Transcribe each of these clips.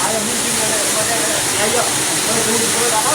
Ayo mungkin ada ada ayo boleh dulu boleh apa?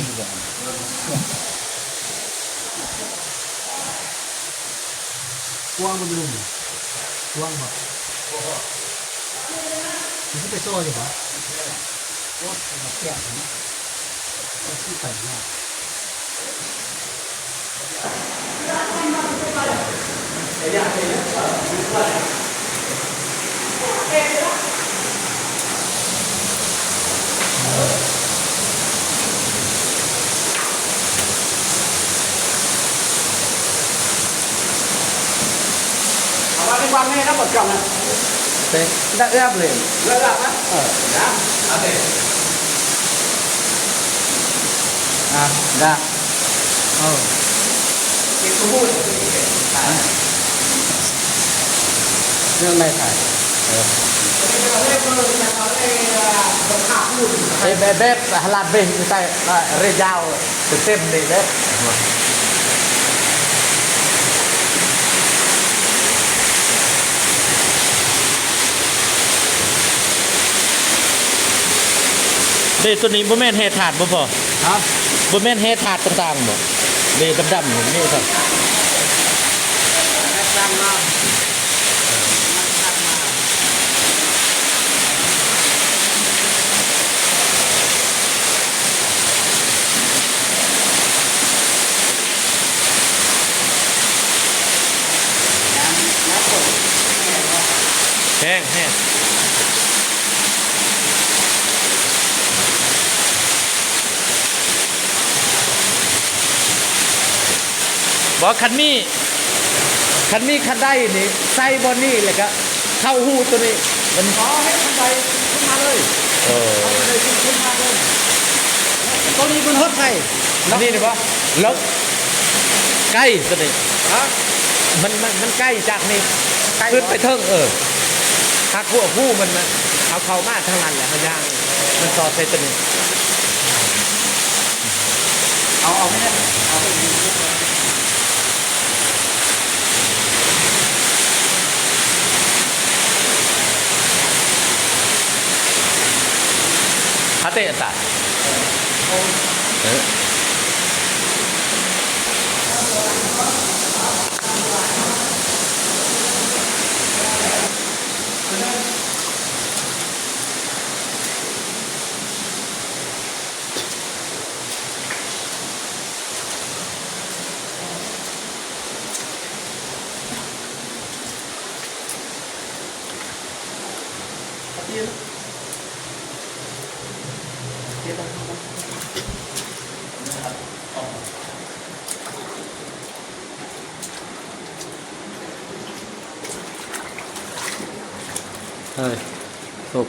开始讲。关不住你，关吧。你是被笑话吗？我死了，点什？一。哎呀，哎呀，你过来。qua nghe nó bật chồng này đấy đã ép liền. Đã ép á? Ờ. Đã. Ok à ra ờ. Cái số vui nước này phải. Ờ. Bếp à, bếp là bếp người ta à, rê dao từ tem đi bếp เด้ตัวนี้บ่แม่นเฮถาดบ่พอ Hả? บ่แม่นเฮถาดต่างๆบ่เด้ดำๆนี่นี่ครับ Bếp đang ngon แห้งแห้ง บ่คันนี้คันนี้คันได้นี่ใส่บ่นี่เลยก็เข้าหูตัวนี้มันขอให้คนไปขึ้นมาเลยเออเอาเลยขึ้นมาเลยตัวนี้มันฮดไฟอันนี้นี่บ่แล้วใกล้ตัวนี้ฮะมันมันมันใกล้จากนี่ใกล้ขึ้นไปเทิงเออหักหัวผู้มันมันเอาเข้ามาทางนั้นแหละมันย่างมันสอดใส่ตัวนี้เอาเอาไม่ได้เอาไป 对也打。嗯。 เออเฮ้ยตก